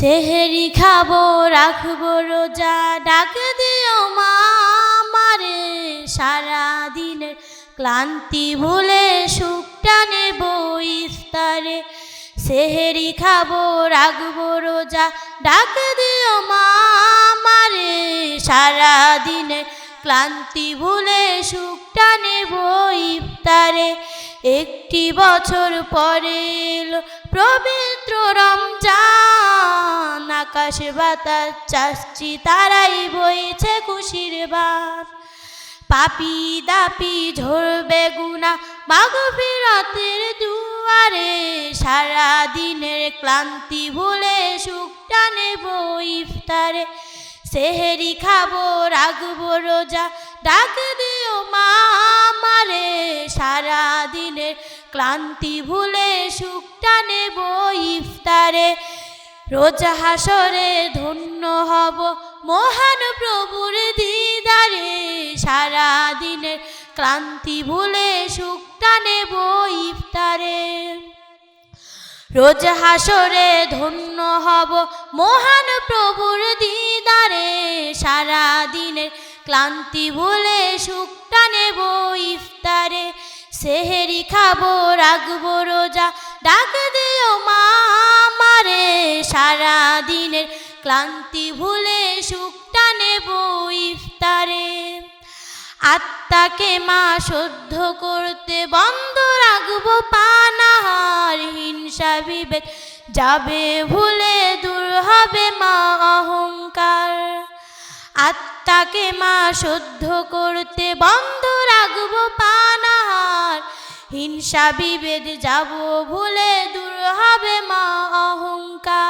সেহেরি খাব, রাখব রোজা, ডাক দিও মা সারা দিনের ক্লান্তি ভুলে সুখটা নেব ইফতারে। সেহেরি খাব, রাখব রোজা, ডাক দিও মা আমারে। সারা দিনের ক্লান্তি ভুলে সুখটা নেব ইফতারে। একটি বছর পরে এলো পবিত্র রমজান। আকাশ বাতাস চাচ্ছি তারাই বইছে খুশির বাপ পাপি দাপি ঝরবে গুনা, মাগ ফিরাতের দুয়ারে। সারা দিনের ক্লান্তি ভুলে সুখটা নেব ইফতারে। সেহেরি খাব, রাখব রোজা, ডাক দিও মা আমারে। সারা দিনের ক্লান্তি ভুলে সুখটা নেব ইফতারে। রোজা হাসরে ধন্য হব মহান প্রভুর দিদারে। সারা দিনের ক্লান্তি ভুলে সুখটা নেব ইফতারে। রোজ হাসরে ধন্য হব মহান প্রভুর দিদারে। সারা দিনের ক্লান্তি ভুলে সুখটা নেব ইফতারে। সেহেরি খাব, রাখব রোজা, ডাক দিও মা আমারে। দিনের ক্লান্তি ভুলে সুখটা নেব ইফতারে। আত্মাকে মা শুদ্ধ করতে বন্ধ রাখব পানাহার, হিংসা বিবেক যাবে ভুলে দূর হবে মা অহংকার। আত্মাকে মা শুদ্ধ করতে বন্ধ রাখব পানাহার, হিংসা বিভেদ। যাব ভুলে দূর হবে মা অহংকার।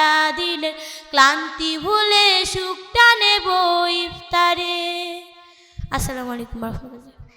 দিনের ক্লান্তি ভুলে সুখটা নেব ইফতারে। আসসালামু আলাইকুম রহমতুল্লাহ।